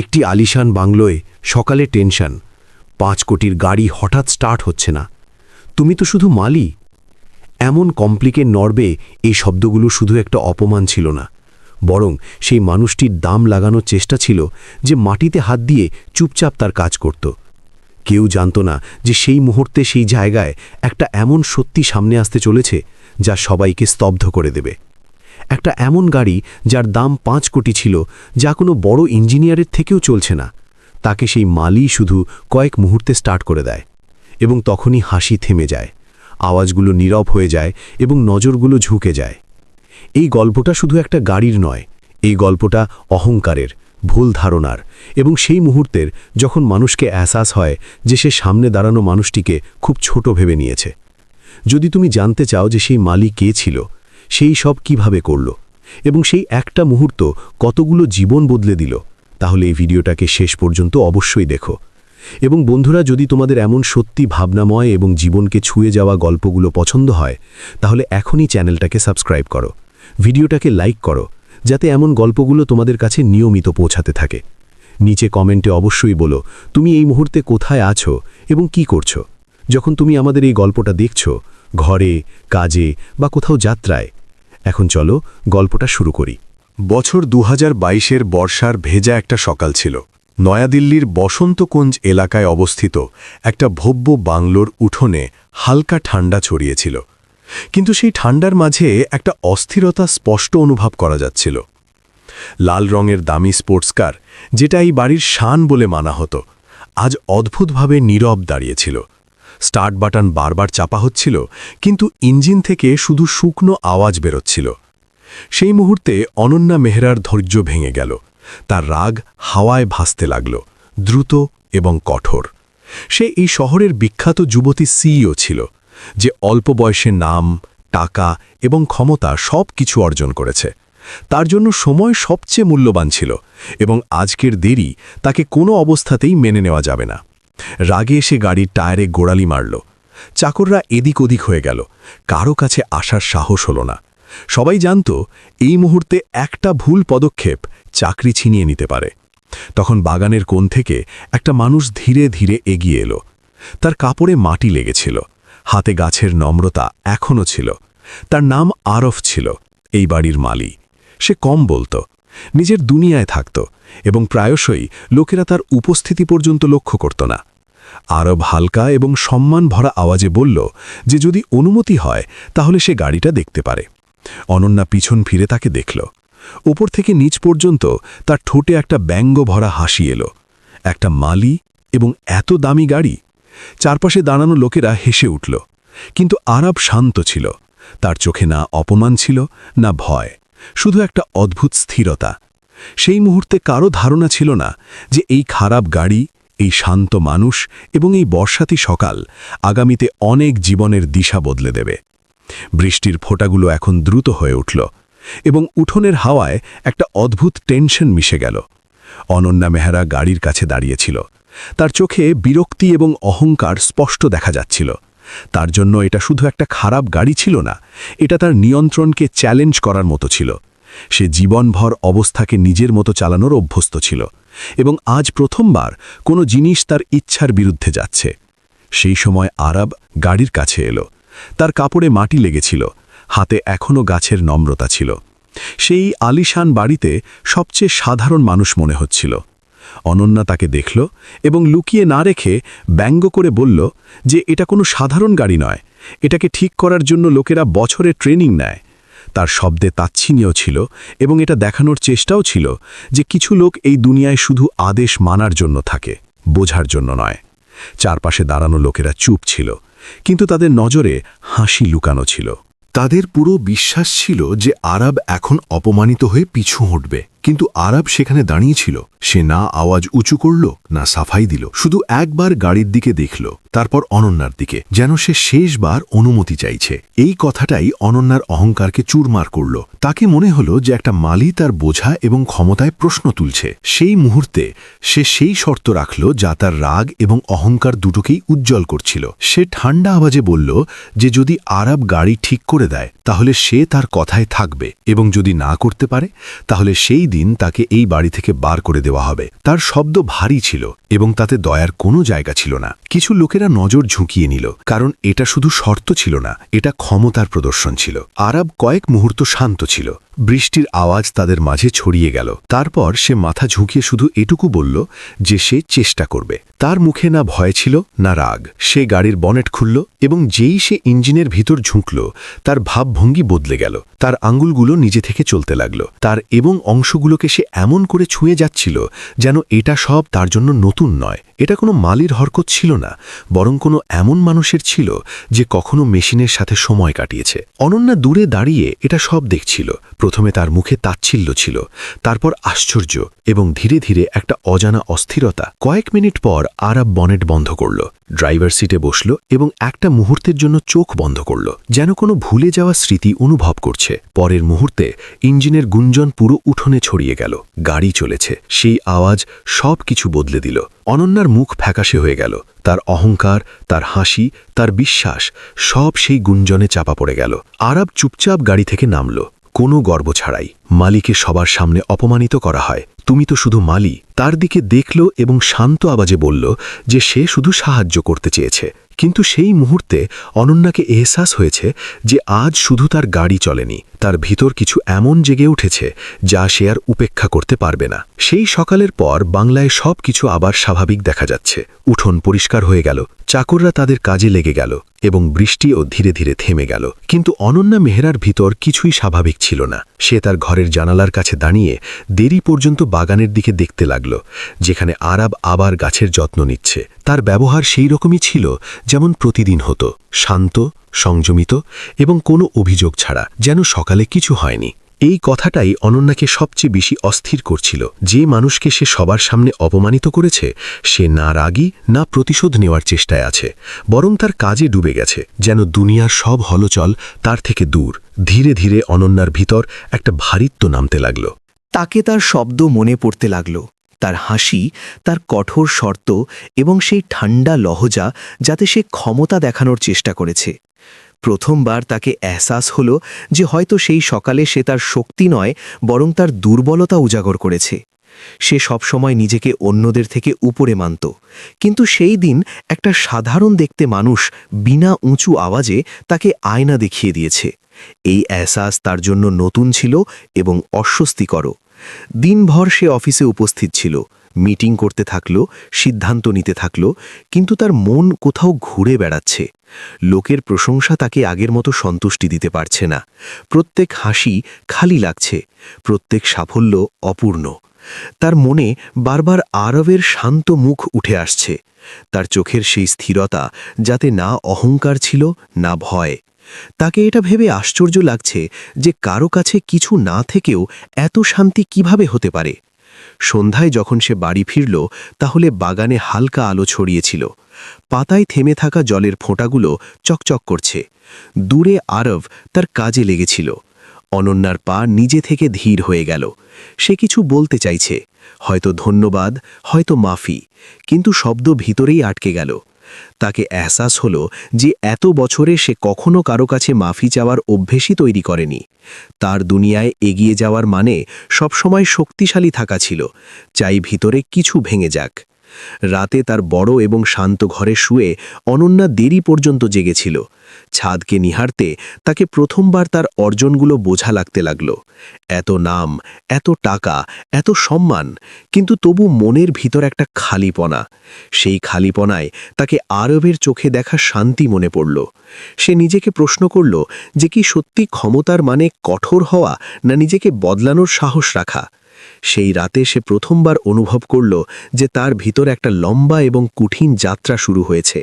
একটি আলিশান বাংলোয় সকালে টেনশন। পাঁচ কোটির গাড়ি হঠাৎ স্টার্ট হচ্ছে না। তুমি তো শুধু মালি। এমন কমপ্লিকেট নর্বে এই শব্দগুলো শুধু একটা অপমান ছিল না। বরং সেই মানুষটির দাম লাগানোর চেষ্টা ছিল যে মাটিতে হাত দিয়ে চুপচাপ তার কাজ করত। কেউ জানত না যে সেই মুহূর্তে সেই জায়গায় একটা এমন সত্যি সামনে আসতে চলেছে যা সবাইকে স্তব্ধ করে দেবে। একটা এমন গাড়ি যার দাম পাঁচ কোটি ছিল, যা কোনো বড় ইঞ্জিনিয়ারের থেকেও চলছে না। তাকে সেই মালি শুধু কয়েক মুহূর্তে স্টার্ট করে দেয় এবং তখনই হাসি থেমে যায়। আওয়াজগুলো নীরব হয়ে যায় এবং নজরগুলো ঝুঁকে যায়। এই গল্পটা শুধু একটা গাড়ির নয়, এই গল্পটা অহংকারের, ভুল ধারণার এবং সেই মুহূর্তের যখন মানুষকে অ্যাসাস হয় যে সে সামনে দাঁড়ানো মানুষটিকে খুব ছোট ভেবে নিয়েছে। যদি তুমি জানতে চাও যে সেই মালি কে ছিল সেই সব কীভাবে করল? এবং সেই একটা মুহূর্ত কতগুলো জীবন বদলে দিল? তাহলে এই ভিডিওটাকে শেষ পর্যন্ত অবশ্যই দেখো। এবং বন্ধুরা, যদি তোমাদের এমন সত্যি ভাবনাময় এবং জীবনকে ছুঁয়ে যাওয়া গল্পগুলো পছন্দ হয়, তাহলে এখনই চ্যানেলটাকে সাবস্ক্রাইব করো। ভিডিওটাকে লাইক করো, যাতে এমন গল্পগুলো তোমাদের কাছে নিয়মিত পৌঁছাতে থাকে। নিচে কমেন্টে অবশ্যই বলো, তুমি এই মুহূর্তে কোথায় আছো এবং কি করছ? যখন তুমি আমাদের এই গল্পটা দেখছ, ঘরে, কাজে বা কোথাও যাত্রায় এখন চলো গল্পটা শুরু করি। বছর দু হাজার বর্ষার ভেজা একটা সকাল ছিল। নয়াদিল্লির বসন্তকুঞ্জ এলাকায় অবস্থিত একটা ভব্য বাংলোর উঠোনে হালকা ঠান্ডা ছড়িয়েছিল। কিন্তু সেই ঠান্ডার মাঝে একটা অস্থিরতা স্পষ্ট অনুভব করা যাচ্ছিল। লাল রঙের দামি স্পোর্টস কার, যেটা এই বাড়ির শান বলে মানা হতো, আজ অদ্ভুতভাবে নীরব দাঁড়িয়েছিল। স্টার্ট বাটন বারবার চাপা হচ্ছিল, কিন্তু ইঞ্জিন থেকে শুধু শুকনো আওয়াজ বেরোচ্ছিল। সেই মুহূর্তে অনন্যা মেহরার ধৈর্য ভেঙে গেল। তার রাগ হাওয়ায় ভাসতে লাগল, দ্রুত এবং কঠোর। সে এই শহরের বিখ্যাত যুবতী সিইও ছিল, যে অল্প বয়সে নাম, টাকা এবং ক্ষমতা সব কিছু অর্জন করেছে। তার জন্য সময় সবচেয়ে মূল্যবান ছিল এবং আজকের দেরি তাকে কোনো অবস্থাতেই মেনে নেওয়া যাবে না। রাগে এসে গাড়ির টায়ারে গোড়ালি মারল। চাকররা এদিক ওদিক হয়ে গেল। কারও কাছে আসার সাহস হল না। সবাই জানত, এই মুহূর্তে একটা ভুল পদক্ষেপ চাকরি ছিনিয়ে নিতে পারে। তখন বাগানের কোণ থেকে একটা মানুষ ধীরে ধীরে এগিয়ে এলো। তার কাপড়ে মাটি লেগেছিল। হাতে গাছের নম্রতা এখনও ছিল। তার নাম আরফ ছিল। এই বাড়ির মালি সে কম বলতো। নিজের দুনিয়ায় থাকত এবং প্রায়শই লোকেরা তার উপস্থিতি পর্যন্ত লক্ষ্য করত না। আরব হালকা এবং সম্মান ভরা আওয়াজে বলল যে যদি অনুমতি হয়, তাহলে সে গাড়িটা দেখতে পারে। অনন্যা পিছন ফিরে তাকে দেখল। উপর থেকে নিচ পর্যন্ত তার ঠোঁটে একটা ব্যঙ্গ ভরা হাসি এলো। একটা মালি এবং এত দামি গাড়ি। চারপাশে দাঁড়ানো লোকেরা হেসে উঠল। কিন্তু আরব শান্ত ছিল। তার চোখে না অপমান ছিল, না ভয়। শুধু একটা অদ্ভুত স্থিরতা। সেই মুহূর্তে কারও ধারণা ছিল না যে এই খারাপ গাড়ি, এই শান্ত মানুষ এবং এই বর্ষাতি সকাল আগামীতে অনেক জীবনের দিশা বদলে দেবে। বৃষ্টির ফোঁটাগুলো এখন দ্রুত হয়ে উঠল এবং উঠোনের হাওয়ায় একটা অদ্ভুত টেনশন মিশে গেল। অনন্যা মেহরা গাড়ির কাছে দাঁড়িয়েছিল। তার চোখে বিরক্তি এবং অহংকার স্পষ্ট দেখা যাচ্ছিল। তার জন্য এটা শুধু একটা খারাপ গাড়ি ছিল না, এটা তার নিয়ন্ত্রণকে চ্যালেঞ্জ করার মতো ছিল। সে জীবনভর অবস্থাকে নিজের মতো চালানোর অভ্যস্ত ছিল এবং আজ প্রথমবার কোনো জিনিস তার ইচ্ছার বিরুদ্ধে যাচ্ছে। সেই সময় আরব গাড়ির কাছে এলো। তার কাপড়ে মাটি লেগেছিল, হাতে এখনও গাছের নম্রতা ছিল। সেই আলিশান বাড়িতে সবচেয়ে সাধারণ মানুষ মনে হচ্ছিল। অনন্যা তাকে দেখল এবং লুকিয়ে না রেখে ব্যঙ্গ করে বলল যে এটা কোনো সাধারণ গাড়ি নয়, এটাকে ঠিক করার জন্য লোকেরা বছরে ট্রেনিং নেয়। তার শব্দে তাচ্ছিনীয় ছিল এবং এটা দেখানোর চেষ্টাও ছিল যে কিছু লোক এই দুনিয়ায় শুধু আদেশ মানার জন্য থাকে, বোঝার জন্য নয়। চারপাশে দাঁড়ানো লোকেরা চুপ ছিল, কিন্তু তাদের নজরে হাসি লুকানো ছিল। তাদের পুরো বিশ্বাস ছিল যে আরব এখন অপমানিত হয়ে পিছু হটবে। কিন্তু আরব সেখানে দাঁড়িয়েছিল। সে না আওয়াজ উঁচু করল, না সাফাই দিল, শুধু একবার গাড়ির দিকে দেখল, তারপর অনন্যার দিকে, যেন সে শেষবার অনুমতি চাইছে। এই কথাটাই অনন্যার অহংকারকে চুরমার করল। তাকে মনে হলো যে একটা মালি তার বোঝা এবং ক্ষমতায় প্রশ্ন তুলছে। সেই মুহূর্তে সে সেই শর্ত রাখল যা তার রাগ এবং অহংকার দুটোকেই উজ্জ্বল করছিল। সে ঠান্ডা আওয়াজে বলল যে যদি আরব গাড়ি ঠিক করে দেয়, তাহলে সে তার কথায় থাকবে এবং যদি না করতে পারে, তাহলে সেই দিন তাকে এই বাড়ি থেকে বার করে দেওয়া হবে। তার শব্দ ভারী ছিল এবং তাতে দয়ার কোনো জায়গা ছিল না। কিছু লোকেরা নজর ঝুঁকিয়ে নিল, কারণ এটা শুধু শর্ত ছিল না, এটা ক্ষমতার প্রদর্শন ছিল। আরব কয়েক মুহূর্ত শান্ত ছিল। বৃষ্টির আওয়াজ তাদের মাঝে ছড়িয়ে গেল। তারপর সে মাথা ঝুঁকিয়ে শুধু এটুকু বলল যে সে চেষ্টা করবে। তার মুখে না ভয় ছিল, না রাগ। সে গাড়ির বনেট খুলল এবং যেই সে ইঞ্জিনের ভিতর ঝুঁকল, তার ভাবভঙ্গি বদলে গেল। তার আঙ্গুলগুলো নিজে থেকে চলতে লাগল। তার এবং অংশগুলোকে সে এমন করে ছুঁয়ে যাচ্ছিল যেন এটা সব তার জন্য নতুন নয়। এটা কোনো মালির হরকত ছিল না, বরং কোনো এমন মানুষের ছিল যে কখনো মেশিনের সাথে সময় কাটিয়েছে। অনন্যা দূরে দাঁড়িয়ে এটা সব দেখছিল। প্রথমে তার মুখে তাচ্ছিল্য ছিল, তারপর আশ্চর্য এবং ধীরে ধীরে একটা অজানা অস্থিরতা কয়েক মিনিট পর আরাব বনেট বন্ধ করল, ড্রাইভার সিটে বসল এবং একটা মুহূর্তের জন্য চোখ বন্ধ করল, যেন কোনো ভুলে যাওয়া স্মৃতি অনুভব করছে। পরের মুহূর্তে ইঞ্জিনের গুঞ্জন পুরো উঠোনে ছড়িয়ে গেল, গাড়ি চলেছে, সেই আওয়াজ সব কিছু বদলে দিল, অনন্যার মুখ ফ্যাকাশে হয়ে গেল, তার অহংকার, তার হাসি, তার বিশ্বাস সব সেই গুঞ্জনে চাপা পড়ে গেল, আরব চুপচাপ গাড়ি থেকে নামল। কোনো গর্ব ছাড়াই মালিকে সবার সামনে অপমানিত করা হয়। তুমি তো শুধু মালি। তার দিকে দেখল এবং শান্ত আওয়াজে বলল যে সে শুধু সাহায্য করতে চেয়েছে। কিন্তু সেই মুহূর্তে অনন্যাকে এহসাস হয়েছে যে আজ শুধু তার গাড়ি চলেনি। তার ভিতর কিছু এমন জেগে উঠেছে যা সে আর উপেক্ষা করতে পারবে না। সেই সকালের পর বাংলায় সব কিছু আবার স্বাভাবিক দেখা যাচ্ছে। উঠোন পরিষ্কার হয়ে গেল। চাকররা তাদের কাজে লেগে গেল। এবং বৃষ্টিও ধীরে ধীরে থেমে গেল। কিন্তু অনন্যা মেহরার ভিতর কিছুই স্বাভাবিক ছিল না। সে তার ঘরের জানালার কাছে দাঁড়িয়ে দেরি পর্যন্ত বাগানের দিকে দেখতে লাগল, যেখানে আরাব আবার গাছের যত্ন নিচ্ছে। তার ব্যবহার সেই রকমই ছিল যেমন প্রতিদিন হতো, শান্ত, সংযমিত এবং কোনো অভিযোগ ছাড়া, যেন সকালে কিছু হয়নি। এই কথাটাই অনন্যাকে সবচেয়ে বেশি অস্থির করছিল। যে মানুষকে সে সবার সামনে অপমানিত করেছে, সে না রাগী, না প্রতিশোধ নেওয়ার চেষ্টায় আছে, বরং তার কাজে ডুবে গেছে, যেন দুনিয়ার সব হলচল তার থেকে দূর। ধীরে ধীরে অনন্যার ভিতর একটা ভারিত্ব নামতে লাগল। তাকে তার শব্দ মনে পড়তে লাগল। তার হাসি, তার কঠোর শর্ত এবং সেই ঠান্ডা লহজা যাতে সে ক্ষমতা দেখানোর চেষ্টা করেছে। প্রথমবার তাকে এহসাস হল যে হয়তো সেই সকালে সে তার শক্তি নয়, বরং তার দুর্বলতা উজাগর করেছে। সে সবসময় নিজেকে অন্যদের থেকে উপরে মানত। কিন্তু সেই দিন একটা সাধারণ দেখতে মানুষ বিনা উঁচু আওয়াজে তাকে আয়না দেখিয়ে দিয়েছে। এই এহসাস তার জন্য নতুন ছিল এবং অস্বস্তিকর দিনভর সে অফিসে উপস্থিত ছিল। মিটিং করতে থাকল, সিদ্ধান্ত নিতে থাকল, কিন্তু তার মন কোথাও ঘুরে বেড়াচ্ছে। লোকের প্রশংসা তাকে আগের মতো সন্তুষ্টি দিতে পারছে না। প্রত্যেক হাসি খালি লাগছে, প্রত্যেক সাফল্য অপূর্ণ। তার মনে বারবার আরবের শান্ত মুখ উঠে আসছে। তার চোখের সেই স্থিরতা যাতে না অহংকার ছিল, না ভয়। তাকে এটা ভেবে আশ্চর্য লাগছে যে কারও কাছে কিছু না থেকেও এত শান্তি কীভাবে হতে পারে? সন্ধ্যায় যখন সে বাড়ি ফিরল, তাহলে বাগানে হালকা আলো ছড়িয়েছিল। পাতায় থেমে থাকা জলের ফোঁটাগুলো চকচক করছে। দূরে আরব তার কাজে লেগেছিল। অনন্যার পা নিজে থেকে ধীর হয়ে গেল। সে কিছু বলতে চাইছে। হয়তো ধন্যবাদ, হয়তো মাফি। কিন্তু শব্দ ভিতরেই আটকে গেল। তাকে এহসাস হল যে এত বছরে সে কখনো কারও কাছে মাফি চাওয়ার অভ্যেসই তৈরি করেনি। তার দুনিয়ায় এগিয়ে যাওয়ার মানে সবসময় শক্তিশালী থাকা ছিল। চাই ভিতরে কিছু ভেঙে যাক। রাতে তার বড় এবং শান্ত ঘরে শুয়ে অনন্যা দেরি পর্যন্ত জেগেছিল। ছাদকে নিহারতে তাকে প্রথমবার তার অর্জনগুলো বোঝা লাগতে লাগল। এত নাম, এত টাকা, এত সম্মান, কিন্তু তবু মনের ভিতর একটা খালিপনা। সেই খালিপনায় তাকে আরবের চোখে দেখা শান্তি মনে পড়ল। সে নিজেকে প্রশ্ন করল যে কি সত্যি ক্ষমতার মানে কঠোর হওয়া না নিজেকে বদলানোর সাহস রাখা? সেই রাতে সে প্রথমবার অনুভব করল যে তার ভিতর একটা লম্বা এবং কঠিন যাত্রা শুরু হয়েছে।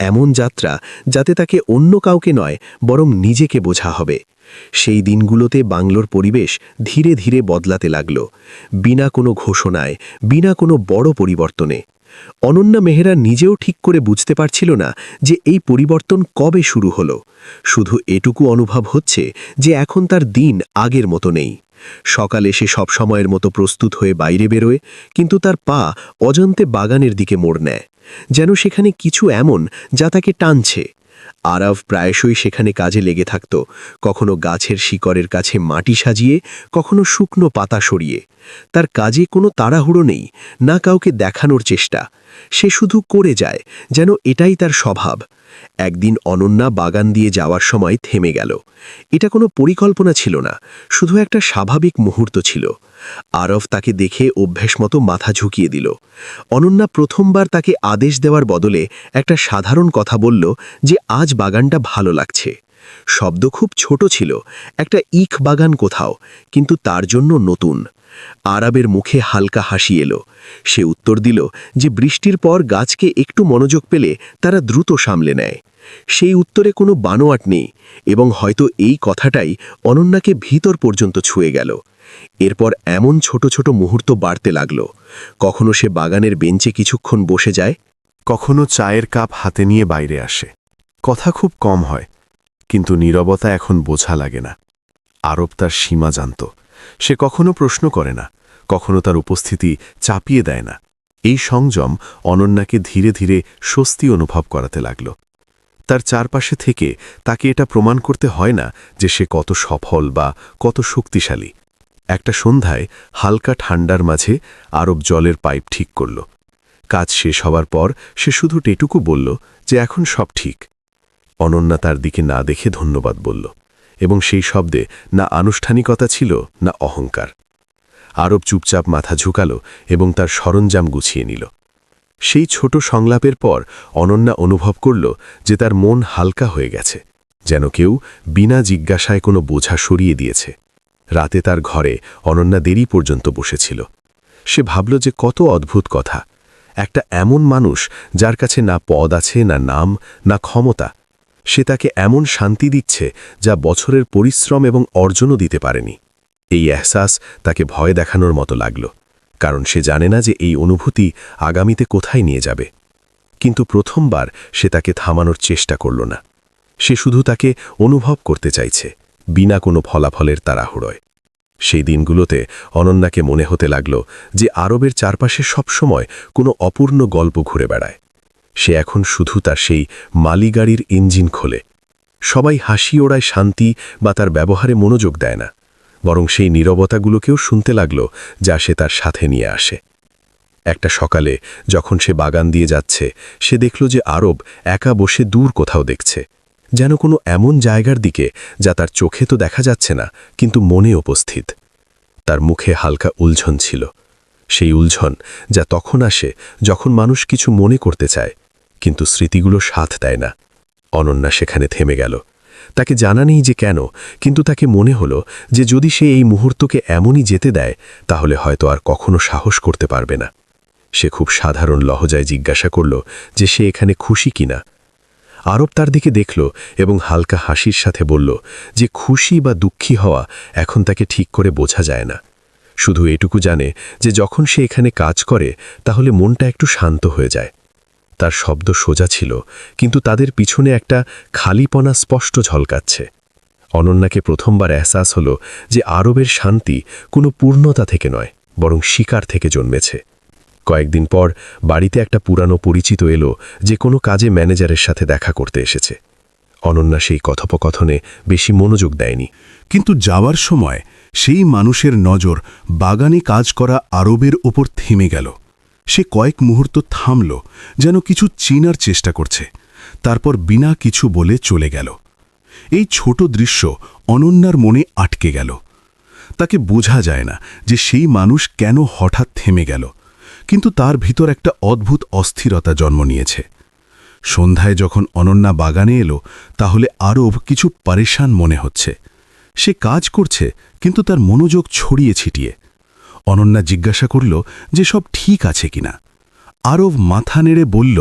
এমন যাত্রা যাতে তাকে অন্য কাউকে নয়, বরং নিজেকে বোঝা হবে। সেই দিনগুলোতে বাংলোর পরিবেশ ধীরে ধীরে বদলাতে লাগল। বিনা কোনো ঘোষণায়, বিনা কোনো বড় পরিবর্তনে। অনন্যা মেহরা নিজেও ঠিক করে বুঝতে পারছিল না যে এই পরিবর্তন কবে শুরু হলো। শুধু এটুকু অনুভব হচ্ছে যে এখন তার দিন আগের মতো নেই। সকালে সে সবসময়ের মতো প্রস্তুত হয়ে বাইরে বেরোয়, কিন্তু তার পা অজান্তে বাগানের দিকে মোড় নেয়, যেন সেখানে কিছু এমন যা তাকে টানছে। আরাভ প্রায়শই সেখানে কাজে লেগে থাকত, কখনো গাছের শিকড়ের কাছে মাটি সাজিয়ে, কখনো শুকনো পাতা সরিয়ে। তার কাজে কোনো তাড়াহুড়ো নেই, না কাউকে দেখানোর চেষ্টা। সে শুধু করে যায়, যেন এটাই তার স্বভাব। একদিন অনন্যা বাগান দিয়ে যাওয়ার সময় থেমে গেল। এটা কোনো পরিকল্পনা ছিল না, শুধু একটা স্বাভাবিক মুহূর্ত ছিল। আরব তাকে দেখে অভ্যেস মতো মাথা ঝুঁকিয়ে দিল। অনন্যা প্রথমবার তাকে আদেশ দেওয়ার বদলে একটা সাধারণ কথা বলল যে আজ বাগানটা ভালো লাগছে। শব্দ খুব ছোট ছিল, একটা ইখ বাগান কোথাও, কিন্তু তার জন্য নতুন। আরবের মুখে হালকা হাসি এলো। সে উত্তর দিল যে বৃষ্টির পর গাছকে একটু মনোযোগ পেলে তারা দ্রুত সামলে নেয়। সেই উত্তরে কোনো বানোয়াট নেই এবং হয়তো এই কথাটাই অনন্যাকে ভিতর পর্যন্ত ছুঁয়ে গেল। এরপর এমন ছোট ছোট মুহূর্ত বাড়তে লাগল। কখনো সে বাগানের বেঞ্চে কিছুক্ষণ বসে যায়, কখনো চায়ের কাপ হাতে নিয়ে বাইরে আসে। কথা খুব কম হয়, কিন্তু নীরবতা এখন বোঝা লাগে না। আরব তার সীমা জানত। সে কখনো প্রশ্ন করে না, কখনো তার উপস্থিতি চাপিয়ে দেয় না। এই সংযম অনন্যাকে ধীরে ধীরে স্বস্তি অনুভব করাতে লাগল। তার চারপাশে থেকে তাকে এটা প্রমাণ করতে হয় না যে সে কত সফল বা কত শক্তিশালী। একটা সন্ধ্যায় হালকা ঠান্ডার মাঝে আরব জলের পাইপ ঠিক করল। কাজ শেষ হওয়ার পর সে শুধু টেটুকু বলল যে এখন সব ঠিক। অনন্যা তার দিকে না দেখে ধন্যবাদ বলল। এবং সেই শব্দে না আনুষ্ঠানিকতা ছিল, না অহংকার। আরব চুপচাপ মাথা ঝুঁকালো এবং তার সরঞ্জাম গুছিয়ে নিল। সেই ছোট সংলাপের পর অনন্যা অনুভব করল যে তার মন হালকা হয়ে গেছে, যেন কেউ বিনা জিজ্ঞাসায় কোনো বোঝা সরিয়ে দিয়েছে। রাতে তার ঘরে অনন্যা দেরি পর্যন্ত বসেছিল। সে ভাবল যে কত অদ্ভুত কথা। একটা এমন মানুষ যার কাছে না পদ আছে, না নাম, না ক্ষমতা সে তাকে এমন শান্তি দিচ্ছে যা বছরের পরিশ্রম এবং অর্জনও দিতে পারেনি। এই এহসাস তাকে ভয় দেখানোর মতো লাগল, কারণ সে জানে না যে এই অনুভূতি আগামীতে কোথায় নিয়ে যাবে। কিন্তু প্রথমবার সে তাকে থামানোর চেষ্টা করল না। সে শুধু তাকে অনুভব করতে চাইছে, বিনা কোনো ফলাফলের তাড়াহুড়োয়। সেই দিনগুলোতে অনন্যাকে মনে হতে লাগল যে আরবের চারপাশে সবসময় কোনো অপূর্ণ গল্প ঘুরে বেড়ায়। সে এখন শুধু তার সেই মালিগাড়ির ইঞ্জিন খোলে। সবাই হাসি ওড়ায় শান্তি বা তার ব্যবহারে মনোযোগ দেয় না। বরং সেই নীরবতাগুলোকেও শুনতে লাগল যা সে তার সাথে নিয়ে আসে। একটা সকালে যখন সে বাগান দিয়ে যাচ্ছে, সে দেখল যে আরব একা বসে দূর কোথাও দেখছে। যেন কোনো এমন জায়গার দিকে যা তার চোখে তো দেখা যাচ্ছে না, কিন্তু মনে উপস্থিত। তার মুখে হালকা উলঝন ছিল। সেই উলঝন যা তখন আসে যখন মানুষ কিছু মনে করতে চায়। কিন্তু স্মৃতিগুলো সাথ দেয় না। অনন্যা সেখানে থেমে গেল। তাকে জানা নেই যে কেন, কিন্তু তাকে মনে হলো যে যদি সে এই মুহূর্তকে এমনই যেতে দেয়, তাহলে হয়তো আর কখনো সাহস করতে পারবে না। সে খুব সাধারণ লহজায় জিজ্ঞাসা করল যে সে এখানে খুশি কিনা। আরব তার দিকে দেখল এবং হালকা হাসির সাথে বলল যে খুশি বা দুঃখী হওয়া এখন তাকে ঠিক করে বোঝা যায় না। শুধু এটুকু জানে যে যখন সে এখানে কাজ করে, তাহলে মনটা একটু শান্ত হয়ে যায়। তার শব্দ সোজা ছিল, কিন্তু তাদের পিছনে একটা খালিপনা স্পষ্ট ঝলকাচ্ছে। অনন্যাকে প্রথমবার এহসাস হলো যে আরবের শান্তি কোনো পূর্ণতা থেকে নয়, বরং শিকার থেকে জন্মেছে। কয়েকদিন পর বাড়িতে একটা পুরানো পরিচিত এলো যে কোনো কাজে ম্যানেজারের সাথে দেখা করতে এসেছে। অনন্যা সেই কথোপকথনে বেশি মনোযোগ দেয়নি। কিন্তু যাওয়ার সময় সেই মানুষের নজর বাগানে কাজ করা আরবের ওপর থেমে গেল। সে কয়েক মুহূর্ত থামল, যেন কিছু চিনার চেষ্টা করছে। তারপর বিনা কিছু বলে চলে গেল। এই ছোট দৃশ্য অনন্যার মনে আটকে গেল। তাকে বোঝা যায় না যে সেই মানুষ কেন হঠাৎ থেমে গেল, কিন্তু তার ভিতর একটা অদ্ভুত অস্থিরতা জন্ম নিয়েছে। সন্ধ্যায় যখন অনন্যা বাগানে এলো, তাহলে আরব কিছু পারেশান মনে হচ্ছে। সে কাজ করছে, কিন্তু তার মনোযোগ ছড়িয়ে ছিটিয়ে। অনন্যা জিজ্ঞাসা করল যে সব ঠিক আছে কিনা। আরব মাথা নেড়ে বলল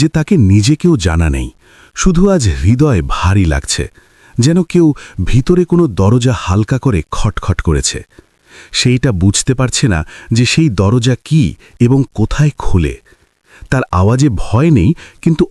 যে তাকে নিজেকেও জানা নেই, শুধু আজ হৃদয় ভারী লাগছে, যেন কেউ ভিতরে কোনো দরজা হালকা করে খটখট করেছে। সেইটা বুঝতে পারছে না যে সেই দরজা কি এবং কোথায় খোলে। তার আওয়াজে ভয় নেই, কিন্তু